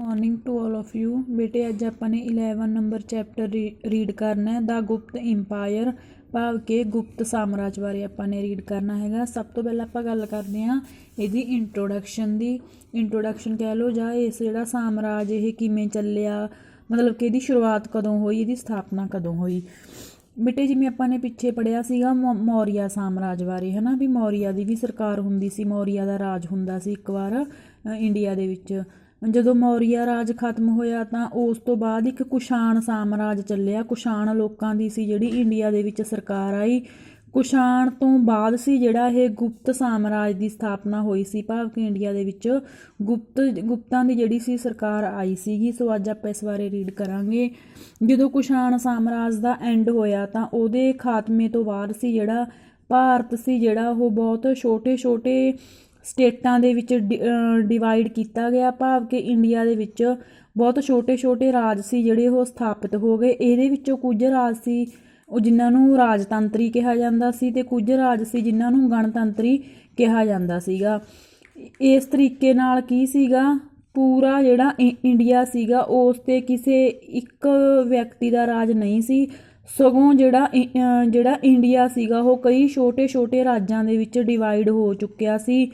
Morning to all of you ਬੇਟੇ, ਅੱਜ ਆਪਾਂ ਨੇ 11 ਨੰਬਰ ਚੈਪਟਰ ਰੀਡ ਕਰਨਾ ਹੈ। ਦਾ ਗੁਪਤ ਇੰਪਾਇਰ ਭਾਵ ਕਿ ਗੁਪਤ ਸਾਮਰਾਜ ਬਾਰੇ ਆਪਾਂ ਨੇ ਰੀਡ ਕਰਨਾ ਹੈਗਾ। ਸਭ ਤੋਂ ਪਹਿਲਾਂ ਆਪਾਂ ਗੱਲ ਕਰਦੇ ਹਾਂ ਇਹਦੀ ਇੰਟਰੋਡਕਸ਼ਨ ਦੀ। ਇੰਟਰੋਡਕਸ਼ਨ ਕਹਿ ਲਓ ਜਾਂ ਇਸ ਜਿਹੜਾ ਸਾਮਰਾਜ ਇਹ ਕਿਵੇਂ ਚੱਲਿਆ, ਮਤਲਬ ਕਿ ਇਹਦੀ ਸ਼ੁਰੂਆਤ ਕਦੋਂ ਹੋਈ, ਇਹਦੀ ਸਥਾਪਨਾ ਕਦੋਂ ਹੋਈ। ਬੇਟੇ, ਜਿਵੇਂ ਆਪਾਂ ਨੇ ਪਿੱਛੇ ਪੜਿਆ ਸੀਗਾ ਮੌ- ਮੌਰੀਆ ਸਾਮਰਾਜ ਬਾਰੇ, ਹਨਾ? ਵੀ ਮੌਰੀਆ ਦੀ ਵੀ ਸਰਕਾਰ ਹੁੰਦੀ ਸੀ, ਮੌਰੀਆ ਦਾ ਰਾਜ ਹੁੰਦਾ ਸੀ ਇੱਕ ਵਾਰ ਇੰਡੀਆ ਦੇ ਵਿੱਚ। ਜਦੋਂ ਮੌਰੀਆ ਰਾਜ ਖਤਮ ਹੋਇਆ ਤਾਂ ਉਸ ਤੋਂ ਬਾਅਦ ਇੱਕ ਕੁਸ਼ਾਣ ਸਾਮਰਾਜ ਚੱਲਿਆ। ਕੁਸ਼ਾਣ ਲੋਕਾਂ ਦੀ ਸੀ ਜਿਹੜੀ ਇੰਡੀਆ ਦੇ ਵਿੱਚ ਸਰਕਾਰ ਆਈ। ਕੁਸ਼ਾਣ ਤੋਂ ਬਾਅਦ ਸੀ ਜਿਹੜਾ ਇਹ ਗੁਪਤ ਸਾਮਰਾਜ ਦੀ ਸਥਾਪਨਾ ਹੋਈ ਸੀ। ਭਾਵ ਕਿ ਇੰਡੀਆ ਦੇ ਵਿੱਚ ਗੁਪਤ, ਗੁਪਤਾਂ ਦੀ ਜਿਹੜੀ ਸੀ ਸਰਕਾਰ ਆਈ ਸੀਗੀ। ਸੋ ਅੱਜ ਆਪਾਂ ਇਸ ਬਾਰੇ ਰੀਡ ਕਰਾਂਗੇ। ਜਦੋਂ ਕੁਸ਼ਾਣ ਸਾਮਰਾਜ ਦਾ ਐਂਡ ਹੋਇਆ ਤਾਂ ਉਹਦੇ ਖਾਤਮੇ ਤੋਂ ਬਾਅਦ ਸੀ ਜਿਹੜਾ ਭਾਰਤ ਸੀ ਜਿਹੜਾ ਉਹ ਬਹੁਤ ਛੋਟੇ-ਛੋਟੇ ਸਟੇਟਾਂ ਦੇ ਵਿੱਚ ਡਿਵਾਈਡ ਕੀਤਾ ਗਿਆ, ਭਾਵ ਕਿ ਇੰਡੀਆ ਦੇ ਵਿੱਚ ਬਹੁਤ ਛੋਟੇ-ਛੋਟੇ ਰਾਜ ਸੀ ਜਿਹੜੇ ਉਹ ਸਥਾਪਿਤ ਹੋ ਗਏ। ਇਹਦੇ ਵਿੱਚੋਂ ਕੁਝ ਰਾਜ ਸੀ, ਉਹ ਜਿਨ੍ਹਾਂ ਨੂੰ ਰਾਜਤੰਤਰੀ ਕਿਹਾ ਜਾਂਦਾ ਸੀ ਤੇ ਕੁਝ ਰਾਜ ਸੀ ਜਿਨ੍ਹਾਂ ਨੂੰ ਗਣਤੰਤਰੀ ਕਿਹਾ ਜਾਂਦਾ ਸੀਗਾ। ਇਸ ਤਰੀਕੇ ਨਾਲ ਕੀ ਸੀਗਾ? ਪੂਰਾ ਜਿਹੜਾ ਇ- ਇੰਡੀਆ ਸੀਗਾ, ਉਸ ਤੇ ਕਿਸੇ ਇੱਕ ਵਿਅਕਤੀ ਦਾ ਰਾਜ ਨਹੀਂ ਸੀ। ਸਗੋਂ ਜਿਹੜਾ ਇ- ਜਿਹੜਾ ਇੰਡੀਆ ਸੀਗਾ, ਉਹ ਕਈ ਛੋਟੇ-ਛੋਟੇ ਰਾਜਾਂ ਦੇ ਵਿੱਚ ਡਿਵਾਈਡ ਹੋ ਚੁੱਕਿਆ ਸੀ।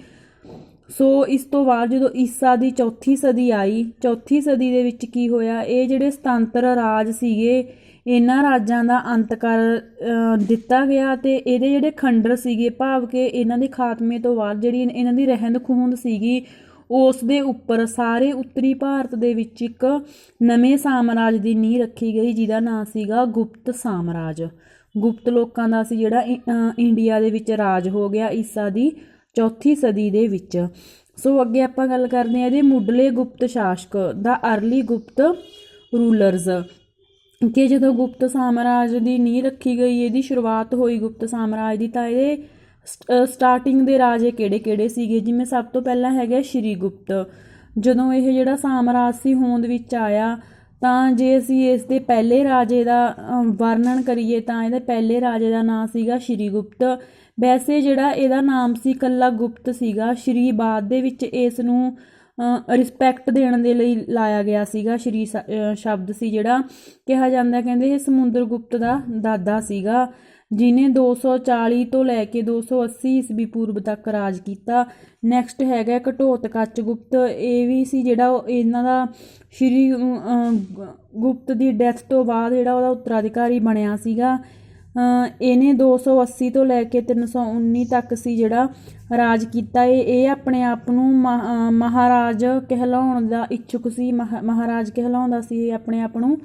ਸੋ ਇਸ ਤੋਂ ਬਾਅਦ ਜਦੋਂ ਈਸਾ ਦੀ ਚੌਥੀ ਸਦੀ ਆਈ, ਚੌਥੀ ਸਦੀ ਦੇ ਵਿੱਚ ਕੀ ਹੋਇਆ? ਇਹ ਜਿਹੜੇ ਸੁਤੰਤਰ ਰਾਜ ਸੀਗੇ, ਇਹਨਾਂ ਰਾਜਾਂ ਦਾ ਅੰਤ ਕਰ ਦਿੱਤਾ ਗਿਆ ਤੇ ਇਹਦੇ ਜਿਹੜੇ ਖੰਡਰ ਸੀਗੇ, ਭਾਵ ਕਿ ਇਹਨਾਂ ਦੇ ਖਾਤਮੇ ਤੋਂ ਬਾਅਦ ਜਿਹੜੀ ਇਹਨਾਂ ਦੀ ਰਹਿੰਦ ਖੂੰਹਦ ਸੀਗੀ, ਉਸ ਦੇ ਉੱਪਰ ਸਾਰੇ ਉੱਤਰੀ ਭਾਰਤ ਦੇ ਵਿੱਚ ਇੱਕ ਨਵੇਂ ਸਾਮਰਾਜ ਦੀ ਨੀਂਹ ਰੱਖੀ ਗਈ, ਜਿਹਦਾ ਨਾਂ ਸੀਗਾ ਗੁਪਤ ਸਾਮਰਾਜ। ਗੁਪਤ ਲੋਕਾਂ ਦਾ ਸੀ ਜਿਹੜਾ ਇੰਡੀਆ ਦੇ ਵਿੱਚ ਰਾਜ ਹੋ ਗਿਆ ਈਸਾ ਦੀ। ਚੌਥੀ ਸਦੀ ਦੇ ਵਿੱਚ। ਸੋ ਅੱਗੇ ਆਪਾਂ ਗੱਲ ਕਰਦੇ ਹਾਂ ਇਹਦੇ ਮੁੱਢਲੇ ਗੁਪਤ ਸ਼ਾਸਕ ਦਾ ਅਰਲੀ ਗੁਪਤ ਰੂਲਰਸ ਕਿ ਜਦੋਂ ਗੁਪਤ ਸਾਮਰਾਜ ਦੀ ਨੀਂਹ ਰੱਖੀ ਗਈ, ਇਹਦੀ ਸ਼ੁਰੂਆਤ ਹੋਈ ਗੁਪਤ ਸਾਮਰਾਜ ਦੀ, ਤਾਂ ਇਹਦੇ ਸਟਾਰਟਿੰਗ ਦੇ ਰਾਜੇ ਕਿਹੜੇ-ਕਿਹੜੇ ਸੀਗੇ? ਜਿਵੇਂ ਸਭ ਤੋਂ ਪਹਿਲਾਂ ਹੈਗਾ ਸ਼੍ਰੀ ਗੁਪਤ। ਜਦੋਂ ਇਹ ਜਿਹੜਾ ਸਾਮਰਾਜ ਸੀ ਹੋਂਦ ਵਿੱਚ ਆਇਆ, ਤਾਂ ਜੇ ਅਸੀਂ ਇਸ ਦੇ ਪਹਿਲੇ ਰਾਜੇ ਦਾ ਵਰਣਨ ਕਰੀਏ, ਤਾਂ ਇਹਦੇ ਪਹਿਲੇ ਰਾਜੇ ਦਾ ਨਾਂ ਸੀਗਾ ਸ਼੍ਰੀ ਗੁਪਤ। ਵੈਸੇ ਜਿਹੜਾ ਇਹਦਾ ਨਾਮ ਸੀ ਇਕੱਲਾ ਗੁਪਤ ਸੀਗਾ, ਸ਼੍ਰੀ ਬਾਅਦ ਦੇ ਵਿੱਚ ਇਸ ਨੂੰ ਰਿਸਪੈਕਟ ਦੇਣ ਦੇ ਲਈ ਲਾਇਆ ਗਿਆ ਸੀਗਾ, ਸ਼੍ਰੀ ਸ- ਸ਼ਬਦ ਸੀ ਜਿਹੜਾ। ਕਿਹਾ ਜਾਂਦਾ, ਕਹਿੰਦੇ ਇਹ ਸਮੁੰਦਰ ਗੁਪਤ ਦਾ ਦਾਦਾ ਸੀਗਾ, ਜਿਨੇ 240 ਤੋਂ ਲੈ ਕੇ 280 ਈਸਵੀ ਪੂਰਬ ਤੱਕ ਰਾਜ ਕੀਤਾ। ਨੈਕਸਟ ਹੈਗਾ ਘਟੋਤ ਕੱਚ ਗੁਪਤ। ਇਹ ਵੀ ਸੀ ਜਿਹੜਾ ਉਹ ਇਹਨਾਂ ਦਾ ਸ਼੍ਰੀ ਗੁਪਤ ਦੀ ਡੈਥ ਤੋਂ ਬਾਅਦ ਜਿਹੜਾ ਉਹਦਾ ਉੱਤਰਾਧਿਕਾਰੀ ਬਣਿਆ ਸੀਗਾ। ਇਹਨੇ 280 ਤੋਂ ਲੈ ਕੇ 319 ਤੱਕ ਸੀ ਜਿਹੜਾ ਰਾਜ ਕੀਤਾ। ਇਹ ਇਹ ਆਪਣੇ ਆਪ ਨੂੰ ਮਹਾ- ਮਹਾਰਾਜ ਕਹਿਲਾਉਣ ਦਾ ਇੱਛੁਕ ਸੀ ਮਹਾ- ਮਹਾਰਾਜ ਕਹਿਲਾਉਂਦਾ ਸੀ। ਇਹ ਆਪਣੇ ਆਪ ਨੂੰ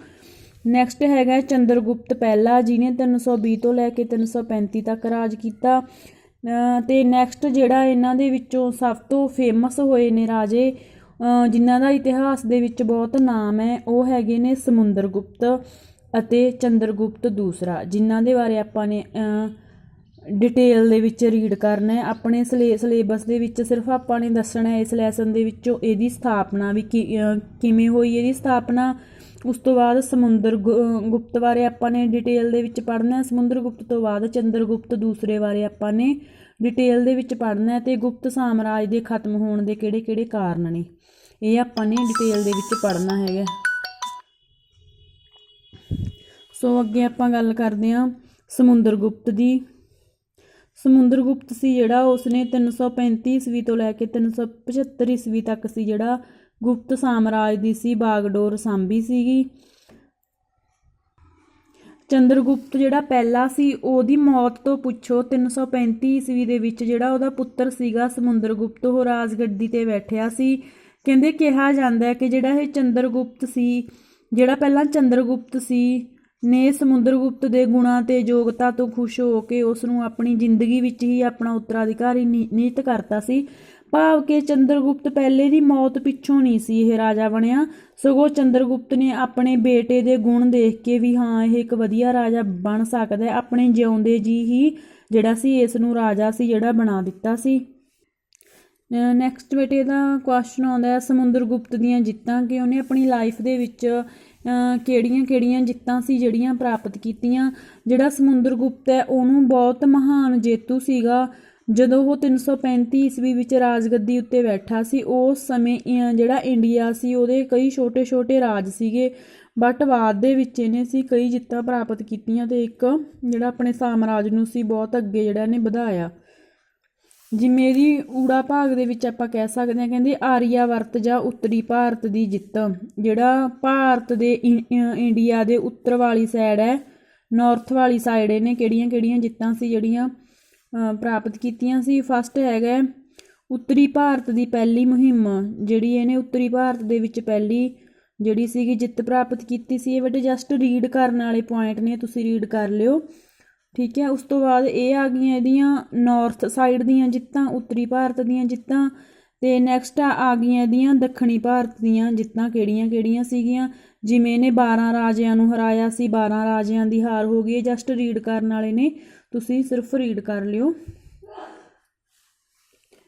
ਨੈਕਸਟ ਹੈਗਾ ਚੰਦਰਗੁਪਤ ਪਹਿਲਾ ਜਿਹਨੇ 320 ਤੋਂ ਲੈ ਕੇ 335 ਤੱਕ ਰਾਜ ਕੀਤਾ। ਅ, ਤੇ ਨੈਕਸਟ ਜਿਹੜਾ ਇਹਨਾਂ ਦੇ ਵਿੱਚੋਂ ਸਭ ਤੋਂ ਫੇਮਸ ਹੋਏ ਨੇ ਰਾਜੇ ਜਿਨ੍ਹਾਂ ਦਾ ਇਤਿਹਾਸ ਦੇ ਵਿੱਚ ਬਹੁਤ ਨਾਮ ਹੈ ਉਹ ਹੈਗੇ ਨੇ ਸਮੁੰਦਰ ਗੁਪਤ ਅਤੇ ਚੰਦਰਗੁਪਤ ਦੂਸਰਾ, ਜਿਨ੍ਹਾਂ ਦੇ ਬਾਰੇ ਆਪਾਂ ਨੇ ਡਿਟੇਲ ਦੇ ਵਿੱਚ ਰੀਡ ਕਰਨਾ ਹੈ। ਆਪਣੇ ਸਿਲੇ ਸਿਲੇਬਸ ਦੇ ਵਿੱਚ ਸਿਰਫ ਆਪਾਂ ਨੇ ਦੱਸਣਾ ਹੈ, ਇਸ ਲੈਸਨ ਦੇ ਵਿੱਚੋਂ ਇਹਦੀ ਸਥਾਪਨਾ ਵੀ ਕੀ- ਕਿਵੇਂ ਹੋਈ, ਇਹਦੀ ਸਥਾਪਨਾ। ਉਸ ਤੋਂ ਬਾਅਦ ਸਮੁੰਦਰ ਗੁ- ਗੁਪਤ ਬਾਰੇ ਆਪਾਂ ਨੇ ਡਿਟੇਲ ਦੇ ਵਿੱਚ ਪੜ੍ਹਨਾ ਹੈ। ਸਮੁੰਦਰ ਗੁਪਤ ਤੋਂ ਬਾਅਦ ਚੰਦਰਗੁਪਤ ਦੂਸਰੇ ਬਾਰੇ ਆਪਾਂ ਨੇ ਡਿਟੇਲ ਦੇ ਵਿੱਚ ਪੜ੍ਹਨਾ ਹੈ ਤੇ ਗੁਪਤ ਸਾਮਰਾਜ ਦੇ ਖਤਮ ਹੋਣ ਦੇ ਕਿਹੜੇ-ਕਿਹੜੇ ਕਾਰਨ ਨੇ, ਇਹ ਆਪਾਂ ਨੇ ਡਿਟੇਲ ਦੇ ਵਿੱਚ ਪੜ੍ਹਨਾ ਹੈਗਾ। ਸੋ ਅੱਗੇ ਆਪਾਂ ਗੱਲ ਕਰਦੇ ਹਾਂ ਸਮੁੰਦਰ ਗੁਪਤ ਦੀ। ਸਮੁੰਦਰ ਗੁਪਤ ਸੀ ਜਿਹੜਾ ਉਸਨੇ 335 ਈਸਵੀ ਤੋਂ ਲੈ ਕੇ 375 ਈਸਵੀ ਤੱਕ ਸੀ ਜਿਹੜਾ ਗੁਪਤ ਸਾਮਰਾਜ ਦੀ ਸੀ, ਬਾਗਡੋਰ ਸਾਂਭੀ ਸੀਗੀ। ਚੰਦਰਗੁਪਤ ਜਿਹੜਾ ਪਹਿਲਾ ਸੀ, ਉਹਦੀ ਮੌਤ ਤੋਂ ਪੁੱਛੋ 335 ਈਸਵੀ ਦੇ ਵਿੱਚ ਜਿਹੜਾ ਉਹਦਾ ਪੁੱਤਰ ਸੀਗਾ ਸਮੁੰਦਰਗੁਪਤ, ਉਹ ਰਾਜਗੱਦੀ ਤੇ ਬੈਠਿਆ ਸੀ। ਕਹਿੰਦੇ ਕਿਹਾ ਜਾਂਦਾ ਹੈ ਕਿ ਜਿਹੜਾ ਇਹ ਚੰਦਰਗੁਪਤ ਸੀ, ਜਿਹੜਾ ਪਹਿਲਾਂ ਚੰਦਰਗੁਪਤ ਸੀ ਨੇ ਸਮੁੰਦਰਗੁਪਤ ਦੇ ਗੁਣਾਂ ਤੇ ਯੋਗਤਾ ਤੋਂ ਖੁਸ਼ ਹੋ ਕੇ ਉਸ ਨੂੰ ਆਪਣੀ ਜ਼ਿੰਦਗੀ ਵਿੱਚ ਹੀ ਆਪਣਾ ਉੱਤਰਾਧਿਕਾਰੀ ਨਿ- ਨਿਯੁਕਤ ਕਰਤਾ ਸੀ। ਭਾਵ ਕਿ ਚੰਦਰਗੁਪਤ ਪਹਿਲੇ ਦੀ ਮੌਤ ਪਿੱਛੋਂ ਨਹੀਂ ਸੀ ਇਹ ਰਾਜਾ ਬਣਿਆ। ਸਗੋਂ ਚੰਦਰਗੁਪਤ ਨੇ ਆਪਣੇ ਬੇਟੇ ਦੇ ਗੁਣ ਦੇਖ ਕੇ ਵੀ ਹਾਂ, ਇਹ ਇੱਕ ਵਧੀਆ ਰਾਜਾ ਬਣ ਸਕਦਾ ਹੈ। ਆਪਣੇ ਜਿਉਂਦੇ ਜੀ ਹੀ ਜਿਹੜਾ ਸੀ ਇਸ ਨੂੰ ਰਾਜਾ ਸੀ ਜਿਹੜਾ ਬਣਾ ਦਿੱਤਾ ਸੀ। ਨੈਕਸਟ ਬੇਟੇ ਦਾ ਕੁਐਸਚਨ ਆਉਂਦਾ ਹੈ, ਸਮੁੰਦਰਗੁਪਤ ਦੀਆਂ ਜਿੱਤਾਂ ਕਿ ਉਹਨੇ ਆਪਣੀ ਲਾਈਫ ਦੇ ਵਿੱਚ ਕਿਹੜੀਆਂ-ਕਿਹੜੀਆਂ ਜਿੱਤਾਂ ਸੀ ਜਿਹੜੀਆਂ ਪ੍ਰਾਪਤ ਕੀਤੀਆਂ। ਜਿਹੜਾ ਸਮੁੰਦਰ ਗੁਪਤ ਹੈ, ਉਹਨੂੰ ਬਹੁਤ ਮਹਾਨ ਜੇਤੂ ਸੀਗਾ। ਜਦੋਂ ਉਹ 335 ਈਸਵੀ ਵਿੱਚ ਰਾਜਗੱਦੀ ਉੱਤੇ ਬੈਠਾ ਸੀ, ਉਸ ਸਮੇਂ ਜਿਹੜਾ ਇੰਡੀਆ ਸੀ, ਉਹਦੇ ਕਈ ਛੋਟੇ-ਛੋਟੇ ਰਾਜ ਸੀਗੇ। ਬਟ ਬਾਅਦ ਦੇ ਵਿੱਚ ਇਹਨੇ ਸੀ ਕਈ ਜਿੱਤਾਂ ਪ੍ਰਾਪਤ ਕੀਤੀਆਂ ਤੇ ਇੱਕ ਜਿਹੜਾ ਆਪਣੇ ਸਾਮਰਾਜ ਨੂੰ ਸੀ, ਬਹੁਤ ਅੱਗੇ ਜਿਹੜਾ ਇਹਨੇ ਵਧਾਇਆ। ਜਿਵੇਂ ਇਹਦੀ ਊੜਾ ਭਾਗ ਦੇ ਵਿੱਚ ਆਪਾਂ ਕਹਿ ਸਕਦੇ ਹਾਂ, ਕਹਿੰਦੇ ਆਰੀਆਵਰਤ ਜਾਂ ਉੱਤਰੀ ਭਾਰਤ ਦੀ ਜਿੱਤ, ਜਿਹੜਾ ਭਾਰਤ ਦੇ ਇੰਡੀਆ ਦੇ ਉੱਤਰ ਵਾਲੀ ਸਾਈਡ ਹੈ ਨਾਰਥ ਵਾਲੀ ਸਾਈਡ ਇਹਨੇ ਕਿਹੜੀਆਂ ਕਿਹੜੀਆਂ ਜਿੱਤਾਂ ਸੀ, ਜਿਹੜੀਆਂ ਪ੍ਰਾਪਤ ਕੀਤੀਆਂ ਸੀ। ਫਸਟ ਹੈਗਾ ਉੱਤਰੀ ਭਾਰਤ ਦੀ ਪਹਿਲੀ ਮੁਹਿੰਮ, ਜਿਹੜੀ ਇਹਨੇ ਉੱਤਰੀ ਭਾਰਤ ਦੇ ਵਿੱਚ ਪਹਿਲੀ ਜਿਹੜੀ ਸੀਗੀ ਜਿੱਤ ਪ੍ਰਾਪਤ ਕੀਤੀ ਸੀ। ਇਹ ਬੇਟੇ ਜਸਟ ਰੀਡ ਕਰਨ ਵਾਲੇ ਪੁਆਇੰਟ ਨੇ, ਤੁਸੀਂ ਰੀਡ ਕਰ ਲਿਓ। ਠੀਕ ਹੈ, ਉਸ ਤੋਂ ਬਾਅਦ ਇਹ ਆ ਗਈਆਂ ਇਹਦੀਆਂ ਨਾਰਥ ਸਾਈਡ ਦੀਆਂ ਜਿੱਤਾਂ, ਉੱਤਰੀ ਭਾਰਤ ਦੀਆਂ ਜਿੱਤਾਂ, ਤੇ ਨੈਕਸਟ ਆ ਗਈਆਂ ਇਹਦੀਆਂ ਦੱਖਣੀ ਭਾਰਤ ਦੀਆਂ ਜਿੱਤਾਂ ਕਿਹੜੀਆਂ ਕਿਹੜੀਆਂ ਸੀਗੀਆਂ? ਜਿਵੇਂ ਇਹਨੇ 12 ਰਾਜਿਆਂ ਨੂੰ ਹਰਾਇਆ ਸੀ 12 ਰਾਜਿਆਂ ਦੀ ਹਾਰ ਹੋ ਗਈ ਜਸਟ ਰੀਡ ਕਰਨ ਵਾਲੇ ਨੇ, ਤੁਸੀਂ ਸਿਰਫ ਰੀਡ ਕਰ ਲਿਓ।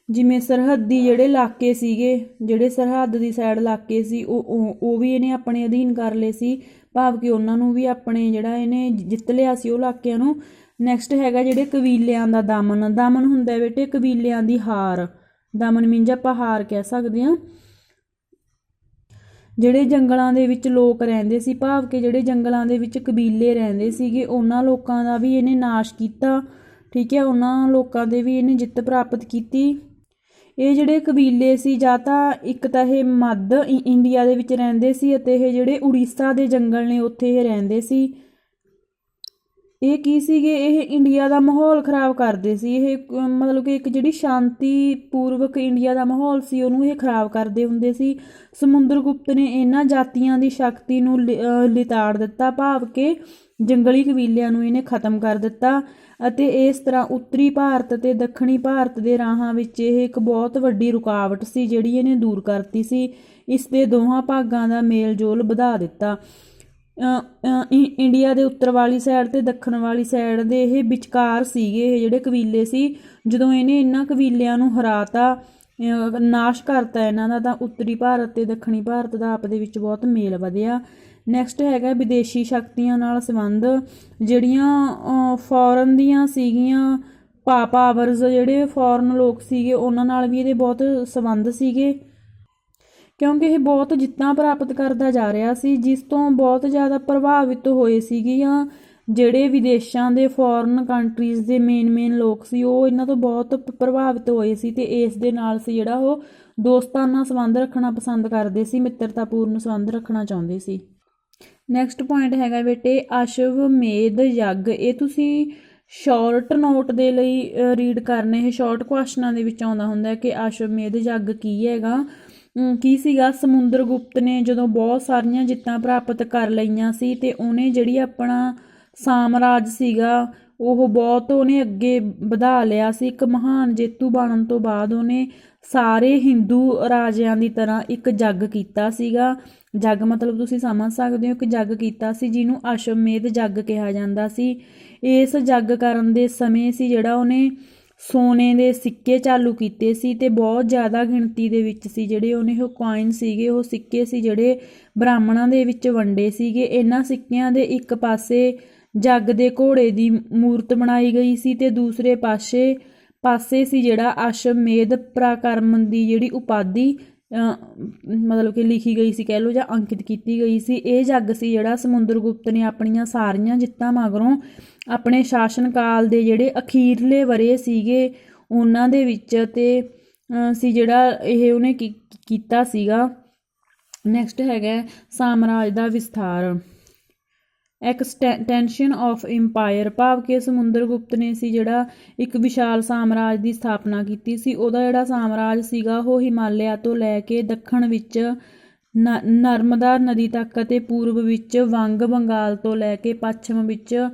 ਜਿਵੇਂ ਸਰਹੱਦੀ ਜਿਹੜੇ ਇਲਾਕੇ ਸੀਗੇ, ਜਿਹੜੇ ਸਰਹੱਦ ਦੀ ਸਾਈਡ ਇਲਾਕੇ ਸੀ, ਉਹ, ਉਹ- ਉਹ ਵੀ ਇਹਨੇ ਆਪਣੇ ਅਧੀਨ ਕਰ ਲਏ ਸੀ। ਭਾਵ ਕਿ ਉਹਨਾਂ ਨੂੰ ਵੀ ਆਪਣੇ ਜਿਹੜਾ ਇਹਨੇ ਜਿੱਤ ਲਿਆ ਸੀ ਉਹ ਇਲਾਕਿਆਂ ਨੂੰ। ਨੈਕਸਟ ਹੈਗਾ ਜਿਹੜੇ ਕਬੀਲਿਆਂ ਦਾ ਦਮਨ। ਦਮਨ ਹੁੰਦਾ ਬੇਟੇ ਕਬੀਲਿਆਂ ਦੀ ਹਾਰ। ਦਮਨ ਮੀਨਜ ਆਪਾਂ ਹਾਰ ਕਹਿ ਸਕਦੇ ਹਾਂ। ਜਿਹੜੇ ਜੰਗਲਾਂ ਦੇ ਵਿੱਚ ਲੋਕ ਰਹਿੰਦੇ ਸੀ, ਭਾਵ ਕਿ ਜਿਹੜੇ ਜੰਗਲਾਂ ਦੇ ਵਿੱਚ ਕਬੀਲੇ ਰਹਿੰਦੇ ਸੀਗੇ, ਉਹਨਾਂ ਲੋਕਾਂ ਦਾ ਵੀ ਇਹਨੇ ਨਾਸ਼ ਕੀਤਾ। ਠੀਕ ਹੈ, ਉਹਨਾਂ ਲੋਕਾਂ ਦੇ ਵੀ ਇਹਨੇ ਜਿੱਤ ਪ੍ਰਾਪਤ ਕੀਤੀ। ਇਹ ਜਿਹੜੇ ਕਬੀਲੇ ਸੀ ਜਾਂ ਤਾਂ ਇੱਕ ਤਾਂ ਇਹ ਮੱਧ ਇੰਡੀਆ ਦੇ ਵਿੱਚ ਰਹਿੰਦੇ ਸੀ ਅਤੇ ਇਹ ਜਿਹੜੇ ਉੜੀਸਾ ਦੇ ਜੰਗਲ ਨੇ ਉੱਥੇ ਇਹ ਰਹਿੰਦੇ ਸੀ। ਇਹ ਕੀ ਸੀਗੇ? ਇਹ ਇੰਡੀਆ ਦਾ ਮਾਹੌਲ ਖਰਾਬ ਕਰਦੇ ਸੀ। ਇਹ ਮਤਲਬ ਕਿ ਇੱਕ ਜਿਹੜੀ ਸ਼ਾਂਤੀ ਪੂਰਵਕ ਇੰਡੀਆ ਦਾ ਮਾਹੌਲ ਸੀ, ਉਹਨੂੰ ਇਹ ਖਰਾਬ ਕਰਦੇ ਹੁੰਦੇ ਸੀ। ਸਮੁੰਦਰਗੁਪਤ ਨੇ ਇਹਨਾਂ ਜਾਤੀਆਂ ਦੀ ਸ਼ਕਤੀ ਨੂੰ ਲਿ- ਲਿਤਾੜ ਦਿੱਤਾ। ਭਾਵ ਕਿ ਜੰਗਲੀ ਕਬੀਲਿਆਂ ਨੂੰ ਇਹਨੇ ਖਤਮ ਕਰ ਦਿੱਤਾ ਅਤੇ ਇਸ ਤਰ੍ਹਾਂ ਉੱਤਰੀ ਭਾਰਤ ਤੇ ਦੱਖਣੀ ਭਾਰਤ ਦੇ ਰਾਹਾਂ ਵਿੱਚ ਇਹ ਇੱਕ ਬਹੁਤ ਵੱਡੀ ਰੁਕਾਵਟ ਸੀ, ਜਿਹੜੀ ਇਹਨੇ ਦੂਰ ਕਰਤੀ ਸੀ। ਇਸ ਦੇ ਦੋਹਾਂ ਭਾਗਾਂ ਦਾ ਮੇਲ ਜੋਲ ਵਧਾ ਦਿੱਤਾ। ਇੰਡੀਆ ਦੇ ਉੱਤਰ ਵਾਲੀ ਸਾਈਡ ਤੇ ਦੱਖਣ ਵਾਲੀ ਸਾਈਡ ਦੇ ਇਹ ਵਿਚਕਾਰ ਸੀਗੇ ਇਹ ਜਿਹੜੇ ਕਬੀਲੇ ਸੀ। ਜਦੋਂ ਇਹਨੇ ਇਹਨਾਂ ਕਬੀਲਿਆਂ ਨੂੰ ਹਰਾਤਾ ਨਾਸ਼ ਕਰਤਾ ਇਹਨਾਂ ਦਾ, ਤਾਂ ਉੱਤਰੀ ਭਾਰਤ ਤੇ ਦੱਖਣੀ ਭਾਰਤ ਦਾ ਆਪਦੇ ਵਿੱਚ ਬਹੁਤ ਮੇਲ ਵਧਿਆ। ਨੈਕਸਟ ਹੈਗਾ ਵਿਦੇਸ਼ੀ ਸ਼ਕਤੀਆਂ ਨਾਲ ਸੰਬੰਧ, ਜਿਹੜੀਆਂ ਫੋਰਨ ਦੀਆਂ ਸੀਗੀਆਂ ਪਾ ਪਾਵਰਸ ਜਿਹੜੇ ਫੋਰਨ ਲੋਕ ਸੀਗੇ, ਉਹਨਾਂ ਨਾਲ ਵੀ ਇਹਦੇ ਬਹੁਤ ਸੰਬੰਧ ਸੀਗੇ। ਕਿਉਂਕਿ ਇਹ ਬਹੁਤ ਜਿੱਤਾਂ ਪ੍ਰਾਪਤ ਕਰਦਾ ਜਾ ਰਿਹਾ ਸੀ, ਜਿਸ ਤੋਂ ਬਹੁਤ ਜ਼ਿਆਦਾ ਪ੍ਰਭਾਵਿਤ ਹੋਏ ਸੀਗੀਆਂ ਜਿਹੜੇ ਵਿਦੇਸ਼ਾਂ ਦੇ ਫੋਰਨ ਕੰਟਰੀਜ਼ ਦੇ ਮੇਨ ਮੇਨ ਲੋਕ ਸੀ, ਉਹ ਇਹਨਾਂ ਤੋਂ ਬਹੁਤ ਪ੍ਰਭਾਵਿਤ ਹੋਏ ਸੀ ਤੇ ਇਸ ਦੇ ਨਾਲ ਸੀ ਜਿਹੜਾ ਉਹ ਦੋਸਤਾਨਾ ਸੰਬੰਧ ਰੱਖਣਾ ਪਸੰਦ ਕਰਦੇ ਸੀ, ਮਿੱਤਰਤਾਪੂਰਨ ਸੰਬੰਧ ਰੱਖਣਾ ਚਾਹੁੰਦੇ ਸੀ। ਨੈਕਸਟ ਪੁਆਇੰਟ ਹੈਗਾ ਬੇਟੇ ਅਸ਼ਵਮੇਧ ਯੱਗ। ਇਹ ਤੁਸੀਂ ਸ਼ਾਰਟ ਨੋਟ ਦੇ ਲਈ ਰੀਡ ਕਰਨੇ, ਇਹ ਸ਼ਾਰਟ ਕੁਐਸਚਨਾਂ ਦੇ ਵਿੱਚ ਆਉਂਦਾ ਹੁੰਦਾ ਹੈ ਕਿ ਅਸ਼ਵਮੇਧ ਯੱਗ ਕੀ ਹੈਗਾ। ਕੀ ਸੀਗਾ? ਸਮੁੰਦਰ ਗੁਪਤ ਨੇ ਜਦੋਂ ਬਹੁਤ ਸਾਰੀਆਂ ਜਿੱਤਾਂ ਪ੍ਰਾਪਤ ਕਰ ਲਈਆਂ ਸੀ ਤੇ ਉਹਨੇ ਜਿਹੜੀ ਆਪਣਾ ਸਾਮਰਾਜ ਸੀਗਾ, ਉਹ ਬਹੁਤ ਉਹਨੇ ਅੱਗੇ ਵਧਾ ਲਿਆ ਸੀ। ਇੱਕ ਮਹਾਨ ਜੇਤੂ ਬਣਨ ਤੋਂ ਬਾਅਦ ਉਹਨੇ ਸਾਰੇ ਹਿੰਦੂ ਰਾਜਿਆਂ ਦੀ ਤਰ੍ਹਾਂ ਇੱਕ ਜੱਗ ਕੀਤਾ ਸੀਗਾ। ਜੱਗ ਮਤਲਬ ਤੁਸੀਂ ਸਮਝ ਸਕਦੇ ਹੋ ਕਿ ਜੱਗ ਕੀਤਾ ਸੀ, ਜਿਹਨੂੰ ਅਸ਼ਵਮੇਧ ਜੱਗ ਕਿਹਾ ਜਾਂਦਾ ਸੀ। ਇਸ ਜੱਗ ਕਰਨ ਦੇ ਸਮੇਂ ਸੀ ਜਿਹੜਾ ਉਹਨੇ ਸੋਨੇ ਦੇ ਸਿੱਕੇ ਚਾਲੂ ਕੀਤੇ ਸੀ ਤੇ ਬਹੁਤ ਜ਼ਿਆਦਾ ਗਿਣਤੀ ਦੇ ਵਿੱਚ ਸੀ ਜਿਹੜੇ ਉਹਨੇ ਉਹ ਕੋਇਨ ਸੀਗੇ, ਉਹ ਸਿੱਕੇ ਸੀ ਜਿਹੜੇ ਬ੍ਰਾਹਮਣਾਂ ਦੇ ਵਿੱਚ ਵੰਡੇ ਸੀਗੇ। ਇਹਨਾਂ ਸਿੱਕਿਆਂ ਦੇ ਇੱਕ ਪਾਸੇ ਜੱਗ ਦੇ ਘੋੜੇ ਦੀ ਮੂਰਤ ਬਣਾਈ ਗਈ ਸੀ ਤੇ ਦੂਸਰੇ ਪਾਸੇ ਪਾਸੇ ਸੀ ਜਿਹੜਾ ਅਸ਼ਵਮੇਧ ਪ੍ਰਾਕਰਮ ਦੀ ਜਿਹੜੀ ਉਪਾਧੀ ਮਤਲਬ ਕਿ ਲਿਖੀ ਗਈ ਸੀ ਕਹਿ ਲਓ ਜਾਂ ਅੰਕਿਤ ਕੀਤੀ ਗਈ ਸੀ, ਇਹ ਜੱਗ ਸੀ ਜਿਹੜਾ ਸਮੁੰਦਰਗੁਪਤ ਨੇ ਆਪਣੀਆਂ ਸਾਰੀਆਂ ਜਿੱਤਾਂ ਮਗਰੋਂ ਆਪਣੇ ਸ਼ਾਸਨ ਕਾਲ ਦੇ ਜਿਹੜੇ ਅਖੀਰਲੇ ਵਰੇ ਸੀਗੇ, ਉਹਨਾਂ ਦੇ ਵਿੱਚ ਤੇ ਸੀ ਜਿਹੜਾ ਇਹ ਉਹਨੇ ਕੀ- ਕੀਤਾ ਸੀਗਾ। ਨੈਕਸਟ ਹੈਗਾ ਸਾਮਰਾਜ ਦਾ ਵਿਸਥਾਰ। ਐਕਸਟੈਂਸ਼ਨ ਆਫ ਇੰਪਾਇਰ ਭਾਵ ਕਿ ਸਮੁੰਦਰਗੁਪਤ ਨੇ ਸੀ ਜਿਹੜਾ ਇੱਕ ਵਿਸ਼ਾਲ ਸਾਮਰਾਜ ਦੀ ਸਥਾਪਨਾ ਕੀਤੀ ਸੀ। ਉਹਦਾ ਜਿਹੜਾ ਸਾਮਰਾਜ ਸੀਗਾ, ਉਹ ਹਿਮਾਲਿਆ ਤੋਂ ਲੈ ਕੇ ਦੱਖਣ ਵਿੱਚ ਨ- ਨਰਮਦਾ ਨਦੀ ਤੱਕ ਅਤੇ ਪੂਰਬ ਵਿੱਚ ਵੰਗ ਬੰਗਾਲ ਤੋਂ ਲੈ ਕੇ ਪੱਛਮ ਵਿੱਚ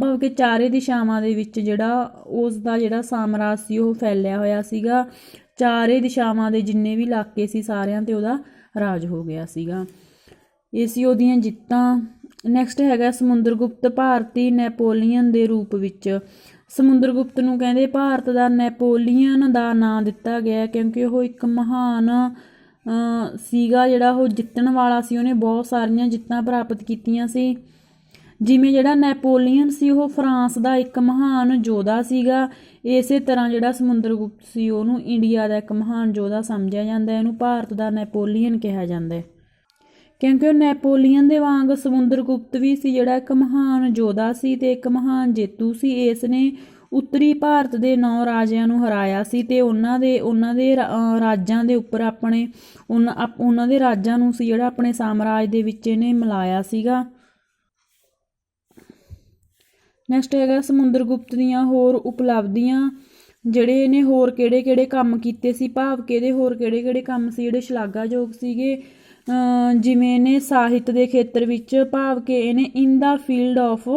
ਭਾਵ ਕਿ ਚਾਰੇ ਦਿਸ਼ਾਵਾਂ ਦੇ ਵਿੱਚ ਜਿਹੜਾ ਉਸ ਦਾ ਜਿਹੜਾ ਸਾਮਰਾਜ ਸੀ, ਉਹ ਫੈਲਿਆ ਹੋਇਆ ਸੀਗਾ। ਚਾਰੇ ਦਿਸ਼ਾਵਾਂ ਦੇ ਜਿੰਨੇ ਵੀ ਇਲਾਕੇ ਸੀ, ਸਾਰਿਆਂ ਤੇ ਉਹਦਾ ਰਾਜ ਹੋ ਗਿਆ ਸੀਗਾ। ਇਹ ਸੀ ਉਹਦੀਆਂ ਜਿੱਤਾਂ। ਨੈਕਸਟ ਹੈਗਾ ਸਮੁੰਦਰਗੁਪਤ, ਭਾਰਤੀ ਨੈਪੋਲੀਅਨ ਦੇ ਰੂਪ ਵਿੱਚ। ਸਮੁੰਦਰਗੁਪਤ ਨੂੰ ਕਹਿੰਦੇ ਭਾਰਤ ਦਾ ਨੈਪੋਲੀਅਨ ਦਾ ਨਾਂ ਦਿੱਤਾ ਗਿਆ ਕਿਉਂਕਿ ਉਹ ਇੱਕ ਮਹਾਨ ਸੀਗਾ ਜਿਹੜਾ ਉਹ ਜਿੱਤਣ ਵਾਲਾ ਸੀ। ਉਹਨੇ ਬਹੁਤ ਸਾਰੀਆਂ ਜਿੱਤਾਂ ਪ੍ਰਾਪਤ ਕੀਤੀਆਂ ਸੀ। ਜਿਵੇਂ ਜਿਹੜਾ ਨੈਪੋਲੀਅਨ ਸੀ, ਉਹ ਫਰਾਂਸ ਦਾ ਇੱਕ ਮਹਾਨ ਯੋਧਾ ਸੀਗਾ। ਇਸੇ ਤਰ੍ਹਾਂ ਜਿਹੜਾ ਸਮੁੰਦਰਗੁਪਤ ਸੀ, ਉਹਨੂੰ ਇੰਡੀਆ ਦਾ ਇੱਕ ਮਹਾਨ ਯੋਧਾ ਸਮਝਿਆ ਜਾਂਦਾ ਹੈ, ਇਹਨੂੰ ਭਾਰਤ ਦਾ ਨੈਪੋਲੀਅਨ ਕਿਹਾ ਜਾਂਦਾ ਹੈ। ਕਿਉਂਕਿ ਉਹ ਨੈਪੋਲੀਅਨ ਦੇ ਵਾਂਗ ਸਮੁੰਦਰਗੁਪਤ ਵੀ ਸੀ, ਜਿਹੜਾ ਇੱਕ ਮਹਾਨ ਯੋਧਾ ਸੀ ਤੇ ਇੱਕ ਮਹਾਨ ਜੇਤੂ ਸੀ। ਇਸ ਨੇ ਉੱਤਰੀ ਭਾਰਤ ਦੇ ਨੌ ਰਾਜਿਆਂ ਨੂੰ ਹਰਾਇਆ ਸੀ ਤੇ ਉਹਨਾਂ ਦੇ ਉਹਨਾਂ ਦੇ ਰਾਜਾਂ ਦੇ ਉੱਪਰ ਆਪਣੇ ਉਹਨਾਂ ਦੇ ਰਾਜਾਂ ਨੂੰ ਸੀ ਜਿਹੜਾ ਆਪਣੇ ਸਾਮਰਾਜ ਦੇ ਵਿੱਚ ਇਹਨੇ ਮਿਲਾਇਆ ਸੀਗਾ। ਨੈਕਸਟ ਹੈਗਾ ਸਮੁੰਦਰਗੁਪਤ ਦੀਆਂ ਹੋਰ ਉਪਲਬਧੀਆਂ, ਜਿਹੜੇ ਇਹਨੇ ਹੋਰ ਕਿਹੜੇ-ਕਿਹੜੇ ਕੰਮ ਕੀਤੇ ਸੀ? ਭਾਵ ਕਿ ਹੋਰ ਕਿਹੜੇ-ਕਿਹੜੇ ਕੰਮ ਸੀ? ਜਿਹੜੇ ਸ਼ਲਾਘਾਯੋਗ ਸੀਗੇ? ਜਿਵੇਂ ਇਹਨੇ ਸਾਹਿਤ ਦੇ ਖੇਤਰ ਵਿੱਚ ਭਾਵ ਕਿ ਇਹਨੇ in the field of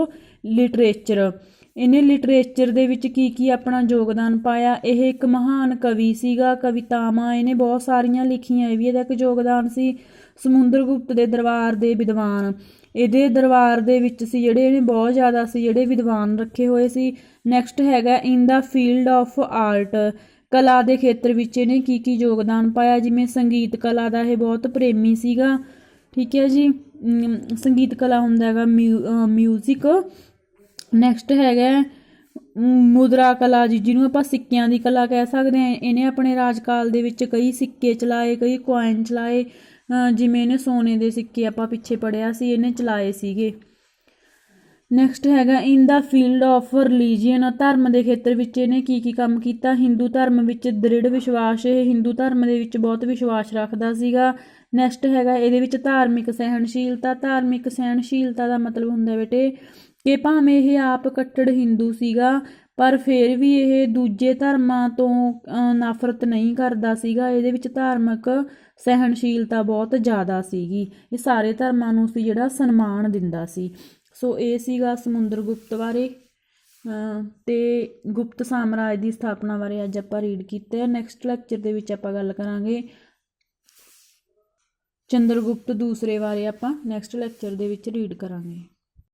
literature ਇਹਨੇ ਲਿਟਰੇਚਰ ਦੇ ਵਿੱਚ ਕੀ ਕੀ ਆਪਣਾ ਯੋਗਦਾਨ ਪਾਇਆ? ਇਹ ਇੱਕ ਮਹਾਨ ਕਵੀ ਸੀਗਾ, ਕਵਿਤਾਵਾਂ, ਇਹਨੇ ਬਹੁਤ ਸਾਰੀਆਂ ਲਿਖੀਆਂ, ਇਹ ਵੀ ਇਹਦਾ ਇੱਕ ਯੋਗਦਾਨ ਸੀ, ਸਮੁੰਦਰ ਗੁਪਤ ਦੇ ਦਰਬਾਰ ਦੇ ਵਿਦਵਾਨ। ਇਹਦੇ ਦਰਬਾਰ ਦੇ ਵਿੱਚ ਸੀ ਜਿਹੜੇ ਇਹਨੇ ਬਹੁਤ ਜ਼ਿਆਦਾ ਸੀ, ਜਿਹੜੇ ਵਿਦਵਾਨ ਰੱਖੇ ਹੋਏ ਸੀ। ਨੈਕਸਟ ਹੈਗਾ in the field of art ਕਲਾ ਦੇ ਖੇਤਰ ਵਿੱਚ ਇਹਨੇ ਕੀ ਕੀ ਯੋਗਦਾਨ ਪਾਇਆ? ਜਿਵੇਂ ਸੰਗੀਤ ਕਲਾ ਦਾ ਇਹ ਬਹੁਤ ਪ੍ਰੇਮੀ ਸੀਗਾ। ਠੀਕ ਹੈ ਜੀ? ਸੰਗੀਤ ਕਲਾ ਹੁੰਦਾ ਹੈਗਾ ਮਿਊਜ਼ਿਕ ਨੈਕਸਟ ਹੈਗਾ ਮੁਦਰਾ ਕਲਾ ਜੀ, ਜਿਹਨੂੰ ਆਪਾਂ ਸਿੱਕਿਆਂ ਦੀ ਕਲਾ ਕਹਿ ਸਕਦੇ ਹਾਂ। ਇਹਨੇ ਆਪਣੇ ਰਾਜਕਾਲ ਦੇ ਵਿੱਚ ਕਈ ਸਿੱਕੇ ਚਲਾਏ, ਕਈ ਕੁਆਇਨ ਚਲਾਏ। ਜਿਵੇਂ ਇਹਨੇ ਸੋਨੇ ਦੇ ਸਿੱਕੇ ਆਪਾਂ ਪਿੱਛੇ ਪੜਿਆ ਸੀ, ਇਹਨੇ ਚਲਾਏ ਸੀਗੇ। ਨੈਕਸਟ ਹੈਗਾ in the field of religion ਧਰਮ ਦੇ ਖੇਤਰ ਵਿੱਚ ਇਹਨੇ ਕੀ ਕੀ ਕੰਮ ਕੀਤਾ? ਹਿੰਦੂ ਧਰਮ ਵਿੱਚ ਦ੍ਰਿੜ ਵਿਸ਼ਵਾਸ, ਇਹ ਹਿੰਦੂ ਧਰਮ ਦੇ ਵਿੱਚ ਬਹੁਤ ਵਿਸ਼ਵਾਸ ਰੱਖਦਾ ਸੀਗਾ। ਨੈਕਸਟ ਹੈਗਾ ਇਹਦੇ ਵਿੱਚ ਧਾਰਮਿਕ ਸਹਿਣਸ਼ੀਲਤਾ। ਧਾਰਮਿਕ ਸਹਿਣਸ਼ੀਲਤਾ ਦਾ ਮਤਲਬ ਹੁੰਦਾ ਬੇਟੇ ਕਿ ਭਾਵੇਂ ਇਹ ਆਪ ਕੱਟੜ ਹਿੰਦੂ ਸੀਗਾ, ਪਰ ਫਿਰ ਵੀ ਇਹ ਦੂਜੇ ਧਰਮਾਂ ਤੋਂ ਨਫ਼ਰਤ ਨਹੀਂ ਕਰਦਾ ਸੀਗਾ। ਇਹਦੇ ਵਿੱਚ ਧਾਰਮਿਕ ਸਹਿਣਸ਼ੀਲਤਾ ਬਹੁਤ ਜ਼ਿਆਦਾ ਸੀਗੀ। ਇਹ ਸਾਰੇ ਧਰਮਾਂ ਨੂੰ ਸੀ ਜਿਹੜਾ ਸਨਮਾਨ ਦਿੰਦਾ ਸੀ। ਸੋ ਇਹ ਸੀਗਾ ਸਮੁੰਦਰ ਗੁਪਤ ਬਾਰੇ। ਅ, ਤੇ ਗੁਪਤ ਸਾਮਰਾਜ ਦੀ ਸਥਾਪਨਾ ਬਾਰੇ ਅੱਜ ਆਪਾਂ ਰੀਡ ਕੀਤਾ ਹੈ ਨੈਕਸਟ ਲੈਕਚਰ ਦੇ ਵਿੱਚ ਆਪਾਂ ਗੱਲ ਕਰਾਂਗੇ ਚੰਦਰਗੁਪਤ ਦੂਸਰੇ ਬਾਰੇ ਆਪਾਂ। ਨੈਕਸਟ ਲੈਕਚਰ ਦੇ ਵਿੱਚ ਰੀਡ ਕਰਾਂਗੇ।